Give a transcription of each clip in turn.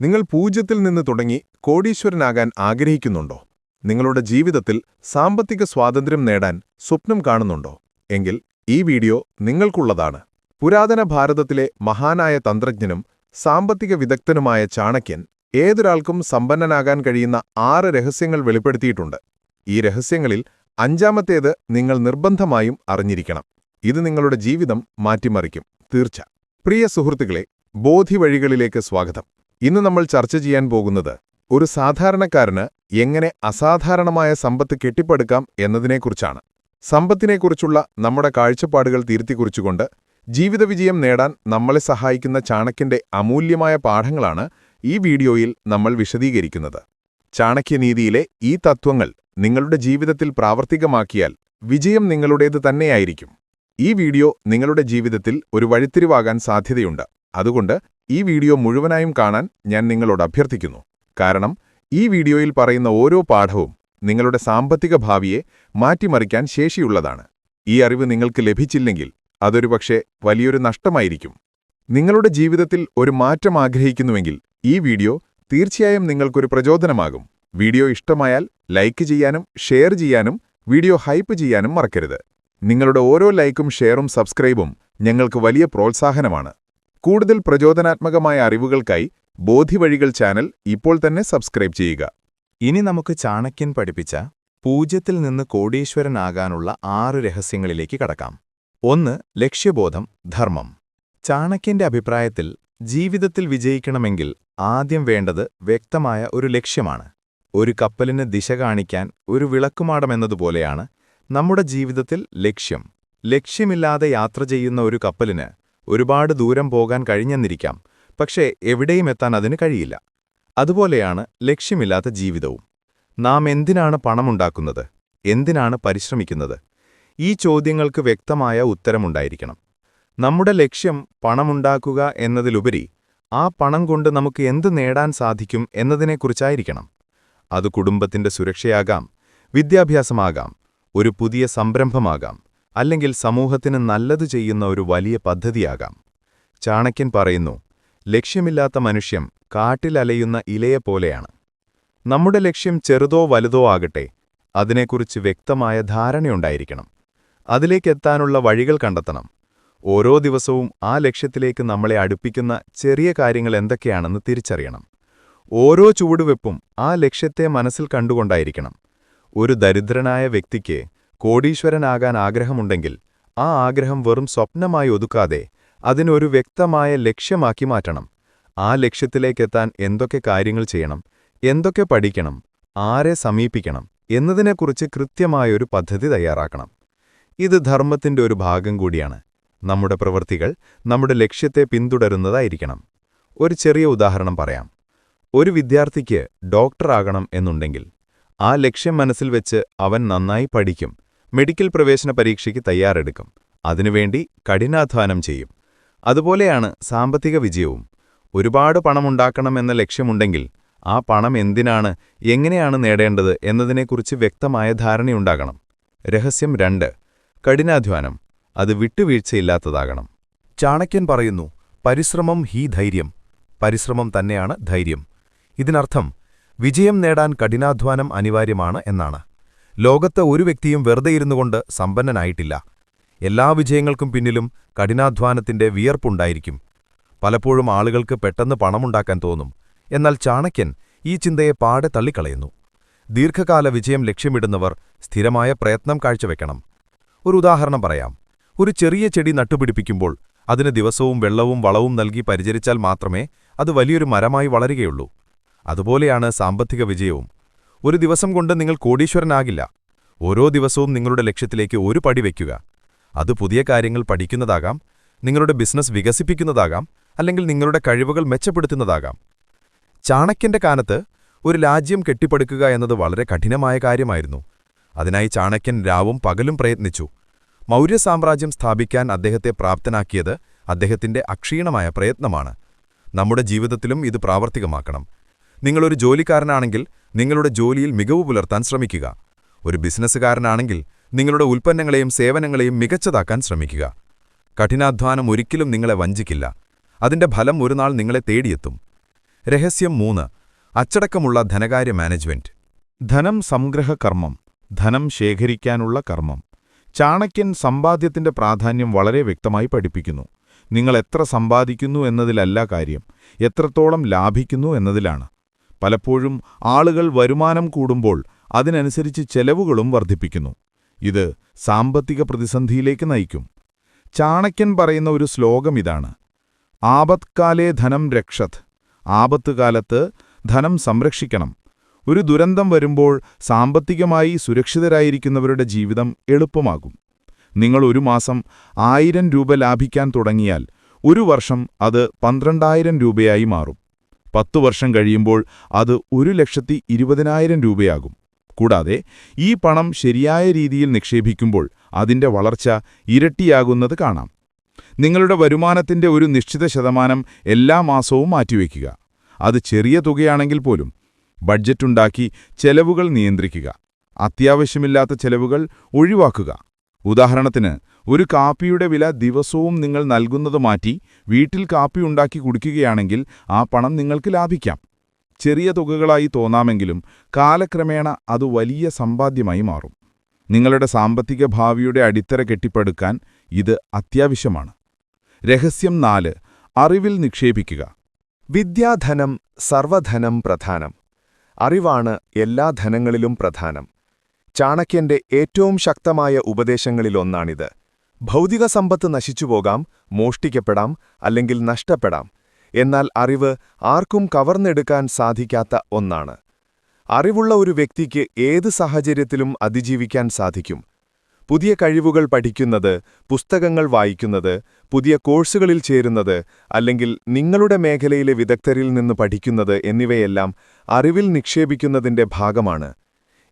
നിങ്ങൾ പൂജ്യത്തിൽ നിന്ന് തുടങ്ങി കോടീശ്വരനാകാൻ ആഗ്രഹിക്കുന്നുണ്ടോ? നിങ്ങളുടെ ജീവിതത്തിൽ സാമ്പത്തിക സ്വാതന്ത്ര്യം നേടാൻ സ്വപ്നം കാണുന്നുണ്ടോ? എങ്കിൽ ഈ വീഡിയോ നിങ്ങൾക്കുള്ളതാണ്. പുരാതന ഭാരതത്തിലെ മഹാനായ തന്ത്രജ്ഞനും സാമ്പത്തിക വിദഗ്ധനുമായ ചാണക്യൻ ഏതൊരാൾക്കും സമ്പന്നനാകാൻ കഴിയുന്ന ആറ് രഹസ്യങ്ങൾ വെളിപ്പെടുത്തിയിട്ടുണ്ട്. ഈ രഹസ്യങ്ങളിൽ അഞ്ചാമത്തേത് നിങ്ങൾ നിർബന്ധമായും അറിഞ്ഞിരിക്കണം. ഇത് നിങ്ങളുടെ ജീവിതം മാറ്റിമറിക്കും. തീർച്ച. പ്രിയ സുഹൃത്തുക്കളെ ബോധിവഴികളിലേക്ക് സ്വാഗതം. ഇന്ന് നമ്മൾ ചർച്ച ചെയ്യാൻ പോകുന്നത് ഒരു സാധാരണക്കാരന് എങ്ങനെ അസാധാരണമായ സമ്പത്ത് കെട്ടിപ്പടുക്കാം എന്നതിനെക്കുറിച്ചാണ്. സമ്പത്തിനെക്കുറിച്ചുള്ള നമ്മുടെ കാഴ്ചപ്പാടുകൾ തിരുത്തിക്കുറിച്ചുകൊണ്ട് ജീവിതവിജയം നേടാൻ നമ്മളെ സഹായിക്കുന്ന ചാണക്യന്റെ അമൂല്യമായ പാഠങ്ങളാണ് ഈ വീഡിയോയിൽ നമ്മൾ വിശദീകരിക്കുന്നത്. ചാണക്യനീതിയിലെ ഈ തത്വങ്ങൾ നിങ്ങളുടെ ജീവിതത്തിൽ പ്രാവർത്തികമാക്കിയാൽ വിജയം നിങ്ങളുടേത് തന്നെയായിരിക്കും. ഈ വീഡിയോ നിങ്ങളുടെ ജീവിതത്തിൽ ഒരു വഴിത്തിരിവാകാൻ സാധ്യതയുണ്ട്. അതുകൊണ്ട് ഈ വീഡിയോ മുഴുവനായും കാണാൻ ഞാൻ നിങ്ങളോട് അഭ്യർത്ഥിക്കുന്നു. കാരണം ഈ വീഡിയോയിൽ പറയുന്ന ഓരോ പാഠവും നിങ്ങളുടെ സാമ്പത്തിക ഭാവിയെ മാറ്റിമറിക്കാൻ ശേഷിയുള്ളതാണ്. ഈ അറിവ് നിങ്ങൾക്ക് ലഭിച്ചില്ലെങ്കിൽ അതൊരു പക്ഷേ വലിയൊരു നഷ്ടമായിരിക്കും. നിങ്ങളുടെ ജീവിതത്തിൽ ഒരു മാറ്റം ആഗ്രഹിക്കുന്നുവെങ്കിൽ ഈ വീഡിയോ തീർച്ചയായും നിങ്ങൾക്കൊരു പ്രചോദനമാകും. വീഡിയോ ഇഷ്ടമായാൽ ലൈക്ക് ചെയ്യാനും ഷെയർ ചെയ്യാനും വീഡിയോ ഹൈപ്പ് ചെയ്യാനും മറക്കരുത്. നിങ്ങളുടെ ഓരോ ലൈക്കും ഷെയറും സബ്സ്ക്രൈബും ഞങ്ങൾക്ക് വലിയ പ്രോത്സാഹനമാണ്. കൂടുതൽ പ്രചോദനാത്മകമായ അറിവുകൾക്കായി ബോധിവഴികൾ ചാനൽ ഇപ്പോൾ തന്നെ സബ്സ്ക്രൈബ് ചെയ്യുക. ഇനി നമുക്ക് ചാണക്യൻ പഠിപ്പിച്ച പൂജ്യത്തിൽ നിന്ന് കോടീശ്വരനാകാനുള്ള ആറ് രഹസ്യങ്ങളിലേക്ക് കടക്കാം. ഒന്ന് ലക്ഷ്യബോധം ധർമ്മം. ചാണക്യന്റെ അഭിപ്രായത്തിൽ ജീവിതത്തിൽ വിജയിക്കണമെങ്കിൽ ആദ്യം വേണ്ടത് വ്യക്തമായ ഒരു ലക്ഷ്യമാണ്. ഒരു കപ്പലിന് ദിശ കാണിക്കാൻ ഒരു വിളക്കുമാടമെന്നതുപോലെയാണ് നമ്മുടെ ജീവിതത്തിൽ ലക്ഷ്യം. ലക്ഷ്യമില്ലാതെ യാത്ര ചെയ്യുന്ന ഒരു കപ്പലിന് ഒരുപാട് ദൂരം പോകാൻ കഴിഞ്ഞെന്നിരിക്കാം. പക്ഷേ എവിടെയും എത്താൻ അതിന് കഴിയില്ല. അതുപോലെയാണ് ലക്ഷ്യമില്ലാത്ത ജീവിതവും. നാം എന്തിനാണ് പണമുണ്ടാക്കുന്നത്? എന്തിനാണ് പരിശ്രമിക്കുന്നത്? ഈ ചോദ്യങ്ങൾക്ക് വ്യക്തമായ ഉത്തരമുണ്ടായിരിക്കണം. നമ്മുടെ ലക്ഷ്യം പണമുണ്ടാക്കുക എന്നതിലുപരി ആ പണം കൊണ്ട് നമുക്ക് എന്ത് നേടാൻ സാധിക്കും എന്നതിനെക്കുറിച്ചായിരിക്കണം. അത് കുടുംബത്തിന്റെ സുരക്ഷയാകാം വിദ്യാഭ്യാസമാകാം ഒരു പുതിയ സംരംഭമാകാം. അല്ലെങ്കിൽ സമൂഹത്തിന് നല്ലത് ചെയ്യുന്ന ഒരു വലിയ പദ്ധതിയാകാം. ചാണക്യൻ പറയുന്നു ലക്ഷ്യമില്ലാത്ത മനുഷ്യം കാട്ടിലലയുന്ന ഇലയെപ്പോലെയാണ് നമ്മുടെ ലക്ഷ്യം ചെറുതോ വലുതോ ആകട്ടെ അതിനെക്കുറിച്ച് വ്യക്തമായ ധാരണയുണ്ടായിരിക്കണം. അതിലേക്കെത്താനുള്ള വഴികൾ കണ്ടെത്തണം. ഓരോ ദിവസവും ആ ലക്ഷ്യത്തിലേക്ക് നമ്മളെ അടുപ്പിക്കുന്ന ചെറിയ കാര്യങ്ങൾ എന്തൊക്കെയാണെന്ന് തിരിച്ചറിയണം. ഓരോ ചുവടുവെപ്പും ആ ലക്ഷ്യത്തെ മനസ്സിൽ കണ്ടുകൊണ്ടായിരിക്കണം. ഒരു ദരിദ്രനായ വ്യക്തിക്ക് കോടീശ്വരനാകാൻ ആഗ്രഹമുണ്ടെങ്കിൽ ആ ആഗ്രഹം വെറും സ്വപ്നമായി ഒതുക്കാതെ അതിനൊരു വ്യക്തമായ ലക്ഷ്യമാക്കി മാറ്റണം. ആ ലക്ഷ്യത്തിലേക്കെത്താൻ എന്തൊക്കെ കാര്യങ്ങൾ ചെയ്യണം എന്തൊക്കെ പഠിക്കണം ആരെ സമീപിക്കണം എന്നതിനെക്കുറിച്ച് കൃത്യമായൊരു പദ്ധതി തയ്യാറാക്കണം. ഇത് ധർമ്മത്തിന്റെ ഒരു ഭാഗം കൂടിയാണ്. നമ്മുടെ പ്രവൃത്തികൾ നമ്മുടെ ലക്ഷ്യത്തെ പിന്തുടരുന്നതായിരിക്കണം. ഒരു ചെറിയ ഉദാഹരണം പറയാം. ഒരു വിദ്യാർത്ഥിക്ക് ഡോക്ടറാകണം എന്നുണ്ടെങ്കിൽ ആ ലക്ഷ്യം മനസ്സിൽ വെച്ച് അവൻ നന്നായി പഠിക്കും. മെഡിക്കൽ പ്രവേശന പരീക്ഷയ്ക്ക് തയ്യാറെടുക്കും. അതിനുവേണ്ടി കഠിനാധ്വാനം ചെയ്യും. അതുപോലെയാണ് സാമ്പത്തിക വിജയവും. ഒരുപാട് പണമുണ്ടാക്കണമെന്ന ലക്ഷ്യമുണ്ടെങ്കിൽ ആ പണം എന്തിനാണ് എങ്ങനെയാണ് നേടേണ്ടത് എന്നതിനെക്കുറിച്ച് വ്യക്തമായ ധാരണയുണ്ടാകണം. രഹസ്യം രണ്ട്. കഠിനാധ്വാനം. അത് വിട്ടുവീഴ്ചയില്ലാത്തതാകണം. ചാണക്യൻ പറയുന്നു പരിശ്രമം ഹീ ധൈര്യം. പരിശ്രമം തന്നെയാണ് ധൈര്യം. ഇതിനർത്ഥം വിജയം നേടാൻ കഠിനാധ്വാനം അനിവാര്യമാണ് എന്നാണ്. ലോകത്ത് ഒരു വ്യക്തിയും വെറുതെ ഇരുന്നുകൊണ്ട് സമ്പന്നനായിട്ടില്ല. എല്ലാ വിജയങ്ങൾക്കും പിന്നിലും കഠിനാധ്വാനത്തിന്റെ വിയർപ്പുണ്ടായിരിക്കും. പലപ്പോഴും ആളുകൾക്ക് പെട്ടെന്ന് പണമുണ്ടാക്കാൻ തോന്നും. എന്നാൽ ചാണക്യൻ ഈ ചിന്തയെ പാടെ തള്ളിക്കളയുന്നു. ദീർഘകാല വിജയം ലക്ഷ്യമിടുന്നവർ സ്ഥിരമായ പ്രയത്നം കാഴ്ചവെക്കണം. ഒരു ഉദാഹരണം പറയാം. ഒരു ചെറിയ ചെടി നട്ടുപിടിപ്പിക്കുമ്പോൾ അതിന് ദിവസവും വെള്ളവും വളവും നൽകി പരിചരിച്ചാൽ മാത്രമേ അത് വലിയൊരു മരമായി വളരുകയുള്ളൂ. അതുപോലെയാണ് സാമ്പത്തിക വിജയവും. ഒരു ദിവസം കൊണ്ട് നിങ്ങൾ കോടീശ്വരനാകില്ല. ഓരോ ദിവസവും നിങ്ങളുടെ ലക്ഷ്യത്തിലേക്ക് ഒരു പടി വയ്ക്കുക. അത് പുതിയ കാര്യങ്ങൾ പഠിക്കുന്നതാകാം നിങ്ങളുടെ ബിസിനസ് വികസിപ്പിക്കുന്നതാകാം അല്ലെങ്കിൽ നിങ്ങളുടെ കഴിവുകൾ മെച്ചപ്പെടുത്തുന്നതാകാം. ചാണക്യന്റെ കാലത്ത് ഒരു രാജ്യം കെട്ടിപ്പടുക്കുക എന്നത് വളരെ കഠിനമായ കാര്യമായിരുന്നു. അതിനായി ചാണക്യൻ രാവും പകലും പ്രയത്നിച്ചു. മൗര്യ സാമ്രാജ്യം സ്ഥാപിക്കാൻ അദ്ദേഹത്തെ പ്രാപ്തനാക്കിയത് അദ്ദേഹത്തിന്റെ അക്ഷീണമായ പ്രയത്നമാണ്. നമ്മുടെ ജീവിതത്തിലും ഇത് പ്രാവർത്തികമാക്കണം. നിങ്ങളൊരു ജോലിക്കാരനാണെങ്കിൽ നിങ്ങളുടെ ജോലിയിൽ മികവ് പുലർത്താൻ ശ്രമിക്കുക. ഒരു ബിസിനസ്സുകാരനാണെങ്കിൽ നിങ്ങളുടെ ഉൽപ്പന്നങ്ങളെയും സേവനങ്ങളെയും മികച്ചതാക്കാൻ ശ്രമിക്കുക. കഠിനാധ്വാനം ഒരിക്കലും നിങ്ങളെ വഞ്ചിക്കില്ല. അതിന്റെ ഫലം ഒരുനാൾ നിങ്ങളെ തേടിയെത്തും. രഹസ്യം മൂന്ന്. അച്ചടക്കമുള്ള ധനകാര്യ മാനേജ്മെന്റ്. ധനം സംഗ്രഹ കർമ്മം. ധനം ശേഖരിക്കാനുള്ള കർമ്മം. ചാണക്യൻ സമ്പാദ്യത്തിന്റെ പ്രാധാന്യം വളരെ വ്യക്തമായി പഠിപ്പിക്കുന്നു. നിങ്ങൾ എത്ര സമ്പാദിക്കുന്നു എന്നതിലല്ല കാര്യം. എത്രത്തോളം ലാഭിക്കുന്നു എന്നതിലാണ്. പലപ്പോഴും ആളുകൾ വരുമാനം കൂടുമ്പോൾ അതിനനുസരിച്ച് ചെലവുകളും വർദ്ധിപ്പിക്കുന്നു. ഇത് സാമ്പത്തിക പ്രതിസന്ധിയിലേക്ക് നയിക്കും. ചാണക്യൻ പറയുന്ന ഒരു ശ്ലോകം ഇതാണ്. ആപത്കാലേ ധനം രക്ഷത്. ആപത്തുകാലത്ത് ധനം സംരക്ഷിക്കണം. ഒരു ദുരന്തം വരുമ്പോൾ സാമ്പത്തികമായി സുരക്ഷിതരായിരിക്കുന്നവരുടെ ജീവിതം എളുപ്പമാകും. നിങ്ങൾ ഒരു മാസം ആയിരം രൂപ ലാഭിക്കാൻ തുടങ്ങിയാൽ ഒരു വർഷം അത് പന്ത്രണ്ടായിരം രൂപയായി മാറും. പത്തു വർഷം കഴിയുമ്പോൾ അത് ഒരു ലക്ഷത്തി ഇരുപതിനായിരം രൂപയാകും. കൂടാതെ ഈ പണം ശരിയായ രീതിയിൽ നിക്ഷേപിക്കുമ്പോൾ അതിന്റെ വളർച്ച ഇരട്ടിയാകുന്നത് കാണാം. നിങ്ങളുടെ വരുമാനത്തിന്റെ ഒരു നിശ്ചിത ശതമാനം എല്ലാ മാസവും മാറ്റിവെക്കുക. അത് ചെറിയ തുകയാണെങ്കിൽ പോലും ബഡ്ജറ്റുണ്ടാക്കി ചെലവുകൾ നിയന്ത്രിക്കുക. അത്യാവശ്യമില്ലാത്ത ചെലവുകൾ ഒഴിവാക്കുക. ഉദാഹരണത്തിന് ഒരു കാപ്പിയുടെ വില ദിവസവും നിങ്ങൾ നൽകുന്നത് മാറ്റി വീട്ടിൽ കാപ്പി ഉണ്ടാക്കി കുടിക്കുകയാണെങ്കിൽ ആ പണം നിങ്ങൾക്ക് ലാഭിക്കാം. ചെറിയ തുകകളായി തോന്നാമെങ്കിലും കാലക്രമേണ അത് വലിയ സമ്പാദ്യമായി മാറും. നിങ്ങളുടെ സാമ്പത്തിക ഭാവിയുടെ അടിത്തറ കെട്ടിപ്പടുക്കാൻ ഇത് അത്യാവശ്യമാണ്. രഹസ്യം നാല് അറിവിൽ നിക്ഷേപിക്കുക. വിദ്യാധനം സർവധനം പ്രധാനം. അറിവാണ് എല്ലാ ധനങ്ങളിലും പ്രധാനം. ചാണക്യന്റെ ഏറ്റവും ശക്തമായ ഉപദേശങ്ങളിലൊന്നാണിത്. ഭൗതിക സമ്പത്ത് നശിച്ചുപോകാം മോഷ്ടിക്കപ്പെടാം അല്ലെങ്കിൽ നഷ്ടപ്പെടാം. എന്നാൽ അറിവ് ആർക്കും കവർന്നെടുക്കാൻ സാധിക്കാത്ത ഒന്നാണ്. അറിവുള്ള ഒരു വ്യക്തിക്ക് ഏത് സാഹചര്യത്തിലും അതിജീവിക്കാൻ സാധിക്കും. പുതിയ കഴിവുകൾ പഠിക്കുന്നത് പുസ്തകങ്ങൾ വായിക്കുന്നത് പുതിയ കോഴ്സുകളിൽ ചേരുന്നത് അല്ലെങ്കിൽ നിങ്ങളുടെ മേഖലയിലെ വിദഗ്ധരിൽ നിന്ന് പഠിക്കുന്നത് എന്നിവയെല്ലാം അറിവിൽ നിക്ഷേപിക്കുന്നതിന്റെ ഭാഗമാണ്.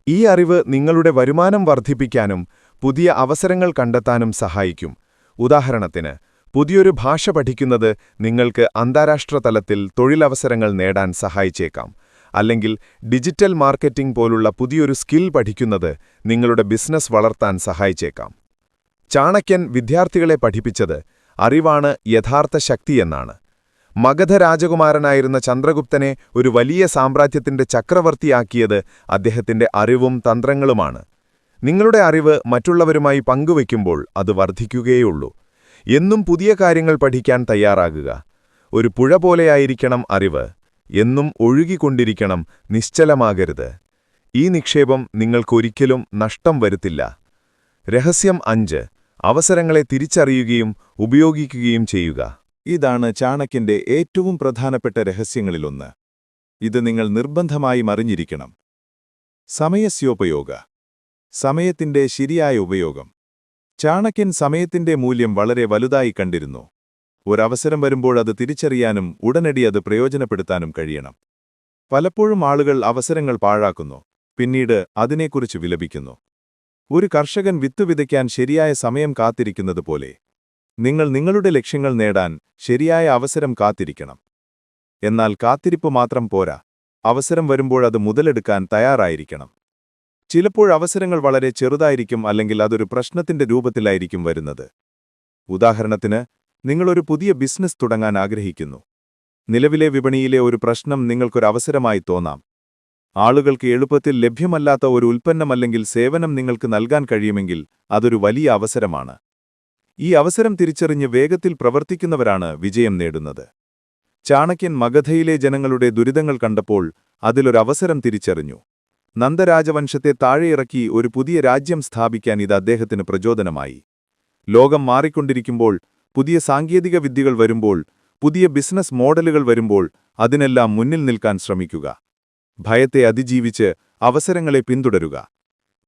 ഈ അറിവ് നിങ്ങളുടെ വരുമാനം വർദ്ധിപ്പിക്കാനും പുതിയ അവസരങ്ങൾ കണ്ടെത്താനും സഹായിക്കും. ഉദാഹരണത്തിന് പുതിയൊരു ഭാഷ പഠിക്കുന്നത് നിങ്ങൾക്ക് അന്താരാഷ്ട്ര തലത്തിൽ തൊഴിലവസരങ്ങൾ നേടാൻ സഹായിച്ചേക്കാം. അല്ലെങ്കിൽ ഡിജിറ്റൽ മാർക്കറ്റിംഗ് പോലുള്ള പുതിയൊരു സ്കിൽ പഠിക്കുന്നത് നിങ്ങളുടെ ബിസിനസ് വളർത്താൻ സഹായിച്ചേക്കാം. ചാണക്യൻ വിദ്യാർത്ഥികളെ പഠിപ്പിച്ചത് അറിവാണ് യഥാർത്ഥ ശക്തിയെന്നാണ് മഗധ രാജകുമാരനായിരുന്ന ചന്ദ്രഗുപ്തനെ ഒരു വലിയ സാമ്രാജ്യത്തിന്റെ ചക്രവർത്തിയാക്കിയത് അദ്ദേഹത്തിന്റെ അറിവും തന്ത്രങ്ങളുമാണ്. നിങ്ങളുടെ അറിവ് മറ്റുള്ളവരുമായി പങ്കുവയ്ക്കുമ്പോൾ അത് വർദ്ധിക്കുകയുള്ളൂ എന്നും പുതിയ കാര്യങ്ങൾ പഠിക്കാൻ തയ്യാറാകുക. ഒരു പുഴ പോലെയായിരിക്കണം അറിവ്. എന്നും ഒഴുകിക്കൊണ്ടിരിക്കണം നിശ്ചലമാകരുത്. ഈ നിക്ഷേപം നിങ്ങൾക്കൊരിക്കലും നഷ്ടം വരുത്തില്ല. രഹസ്യം അഞ്ച്. അവസരങ്ങളെ തിരിച്ചറിയുകയും ഉപയോഗിക്കുകയും ചെയ്യുക. ഇതാണ് ചാണക്യന്റെ ഏറ്റവും പ്രധാനപ്പെട്ട രഹസ്യങ്ങളിലൊന്ന്. ഇത് നിങ്ങൾ നിർബന്ധമായി അറിഞ്ഞിരിക്കണം. സമയസ്യോപയോഗ. സമയത്തിന്റെ ശരിയായ ഉപയോഗം. ചാണക്യൻ സമയത്തിന്റെ മൂല്യം വളരെ വലുതായി കണ്ടിരുന്നു. ഒരവസരം വരുമ്പോൾ അത് തിരിച്ചറിയാനും ഉടനടി അത് പ്രയോജനപ്പെടുത്താനും കഴിയണം. പലപ്പോഴും ആളുകൾ അവസരങ്ങൾ പാഴാക്കുന്നു പിന്നീട് അതിനെക്കുറിച്ച് വിലപിക്കുന്നു. ഒരു കർഷകൻ വിത്തുവിതയ്ക്കാൻ ശരിയായ സമയം കാത്തിരിക്കുന്നത് പോലെ നിങ്ങൾ നിങ്ങളുടെ ലക്ഷ്യങ്ങൾ നേടാൻ ശരിയായ അവസരം കാത്തിരിക്കണം. എന്നാൽ കാത്തിരിപ്പ് മാത്രം പോരാ അവസരം വരുമ്പോഴത് മുതലെടുക്കാൻ തയ്യാറായിരിക്കണം. ചിലപ്പോൾ അവസരങ്ങൾ വളരെ ചെറുതായിരിക്കും അല്ലെങ്കിൽ അതൊരു പ്രശ്നത്തിന്റെ രൂപത്തിലായിരിക്കും വരുന്നത്. ഉദാഹരണത്തിന് നിങ്ങളൊരു പുതിയ ബിസിനസ് തുടങ്ങാൻ ആഗ്രഹിക്കുന്നു. നിലവിലെ വിപണിയിലെ ഒരു പ്രശ്നം നിങ്ങൾക്കൊരു അവസരമായി തോന്നാം. ആളുകൾക്ക് എളുപ്പത്തിൽ ലഭ്യമല്ലാത്ത ഒരു ഉൽപ്പന്നമല്ലെങ്കിൽ സേവനം നിങ്ങൾക്ക് നൽകാൻ കഴിയുമെങ്കിൽ അതൊരു വലിയ അവസരമാണ്. ഈ അവസരം തിരിച്ചറിഞ്ഞ് വേഗത്തിൽ പ്രവർത്തിക്കുന്നവരാണ് വിജയം നേടുന്നത്. ചാണക്യൻ മഗധയിലെ ജനങ്ങളുടെ ദുരിതങ്ങൾ കണ്ടപ്പോൾ അതിലൊരവസരം തിരിച്ചറിഞ്ഞു. നന്ദരാജവംശത്തെ താഴെയിറക്കി ഒരു പുതിയ രാജ്യം സ്ഥാപിക്കാൻ ഇത് അദ്ദേഹത്തിന് പ്രചോദനമായി. ലോകം മാറിക്കൊണ്ടിരിക്കുമ്പോൾ പുതിയ സാങ്കേതിക വിദ്യകൾ വരുമ്പോൾ പുതിയ ബിസിനസ് മോഡലുകൾ വരുമ്പോൾ അതിനെല്ലാം മുന്നിൽ നിൽക്കാൻ ശ്രമിക്കുക. ഭയത്തെ അതിജീവിച്ച് അവസരങ്ങളെ പിന്തുടരുക.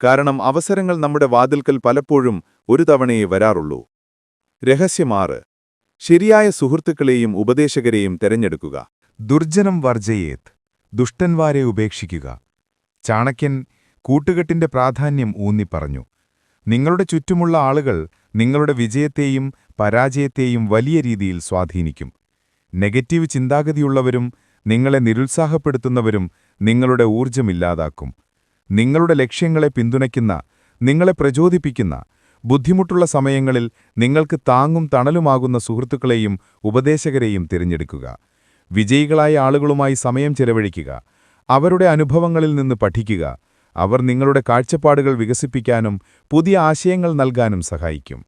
കാരണം അവസരങ്ങൾ നമ്മുടെ വാതിൽക്കൽ പലപ്പോഴും ഒരു തവണയേ വരാറുള്ളൂ. രഹസ്യമാറ് ശരിയായ സുഹൃത്തുക്കളെയും ഉപദേശകരെയും തെരഞ്ഞെടുക്കുക. ദുർജനം വർജയേത് ദുഷ്ടന്മാരെ ഉപേക്ഷിക്കുക. ചാണക്യൻ കൂട്ടുകെട്ടിന്റെ പ്രാധാന്യം ഊന്നിപ്പറഞ്ഞു. നിങ്ങളുടെ ചുറ്റുമുള്ള ആളുകൾ നിങ്ങളുടെ വിജയത്തെയും പരാജയത്തെയും വലിയ രീതിയിൽ സ്വാധീനിക്കും. നെഗറ്റീവ് ചിന്താഗതിയുള്ളവരും നിങ്ങളെ നിരുത്സാഹപ്പെടുത്തുന്നവരും നിങ്ങളുടെ ഊർജമില്ലാതാക്കും നിങ്ങളുടെ ലക്ഷ്യങ്ങളെ പിന്തുണയ്ക്കുന്ന നിങ്ങളെ പ്രചോദിപ്പിക്കുന്ന ബുദ്ധിമുട്ടുള്ള സമയങ്ങളിൽ നിങ്ങൾക്ക് താങ്ങും തണലുമാകുന്ന സുഹൃത്തുക്കളെയും ഉപദേശകരെയും തിരഞ്ഞെടുക്കുക. വിജയികളായ ആളുകളുമായി സമയം ചെലവഴിക്കുക. അവരുടെ അനുഭവങ്ങളിൽ നിന്ന് പഠിക്കുക. അവർ നിങ്ങളുടെ കാഴ്ചപ്പാടുകൾ വികസിപ്പിക്കാനും പുതിയ ആശയങ്ങൾ നൽകാനും സഹായിക്കും.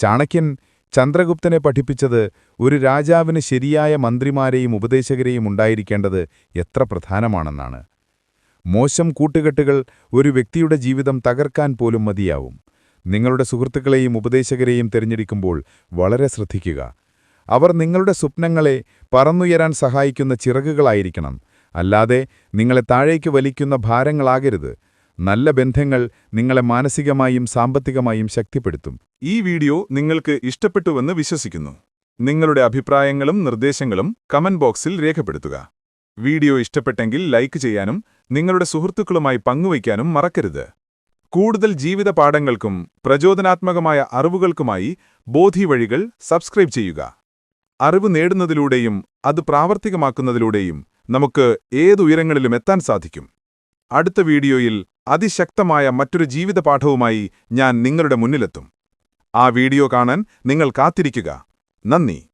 ചാണക്യൻ ചന്ദ്രഗുപ്തനെ പഠിപ്പിച്ചത് ഒരു രാജാവിന് ശരിയായ മന്ത്രിമാരെയും ഉപദേശകരെയും ഉണ്ടായിരിക്കേണ്ടത് എത്ര പ്രധാനമാണെന്നാണ്. മോശം കൂട്ടുകെട്ടുകൾ ഒരു വ്യക്തിയുടെ ജീവിതം തകർക്കാൻ പോലും മതിയാവും. നിങ്ങളുടെ സുഹൃത്തുക്കളെയും ഉപദേശകരെയും തിരഞ്ഞെടുക്കുമ്പോൾ വളരെ ശ്രദ്ധിക്കുക. അവർ നിങ്ങളുടെ സ്വപ്നങ്ങളെ പറന്നുയരാൻ സഹായിക്കുന്ന ചിറകുകളായിരിക്കണം. അല്ലാതെ നിങ്ങളെ താഴേക്ക് വലിക്കുന്ന ഭാരങ്ങളാകരുത്. നല്ല ബന്ധങ്ങൾ നിങ്ങളെ മാനസികമായും സാമ്പത്തികമായും ശക്തിപ്പെടുത്തും. ഈ വീഡിയോ നിങ്ങൾക്ക് ഇഷ്ടപ്പെട്ടുവെന്ന് വിശ്വസിക്കുന്നു. നിങ്ങളുടെ അഭിപ്രായങ്ങളും നിർദ്ദേശങ്ങളും കമന്റ് ബോക്സിൽ രേഖപ്പെടുത്തുക. വീഡിയോ ഇഷ്ടപ്പെട്ടെങ്കിൽ ലൈക്ക് ചെയ്യാനും നിങ്ങളുടെ സുഹൃത്തുക്കളുമായി പങ്കുവയ്ക്കാനും മറക്കരുത്. കൂടുതൽ ജീവിത പാഠങ്ങൾക്കും പ്രചോദനാത്മകമായ അറിവുകൾക്കുമായി ബോധി വഴികൾ സബ്സ്ക്രൈബ് ചെയ്യുക. അറിവ് നേടുന്നതിലൂടെയും അത് പ്രാവർത്തികമാക്കുന്നതിലൂടെയും നമുക്ക് ഏതുയരങ്ങളിലും എത്താൻ സാധിക്കും. അടുത്ത വീഡിയോയിൽ അതിശക്തമായ മറ്റൊരു ജീവിതപാഠവുമായി ഞാൻ നിങ്ങളുടെ മുന്നിലെത്തും. ആ വീഡിയോ കാണാൻ നിങ്ങൾ കാത്തിരിക്കുക. നന്ദി.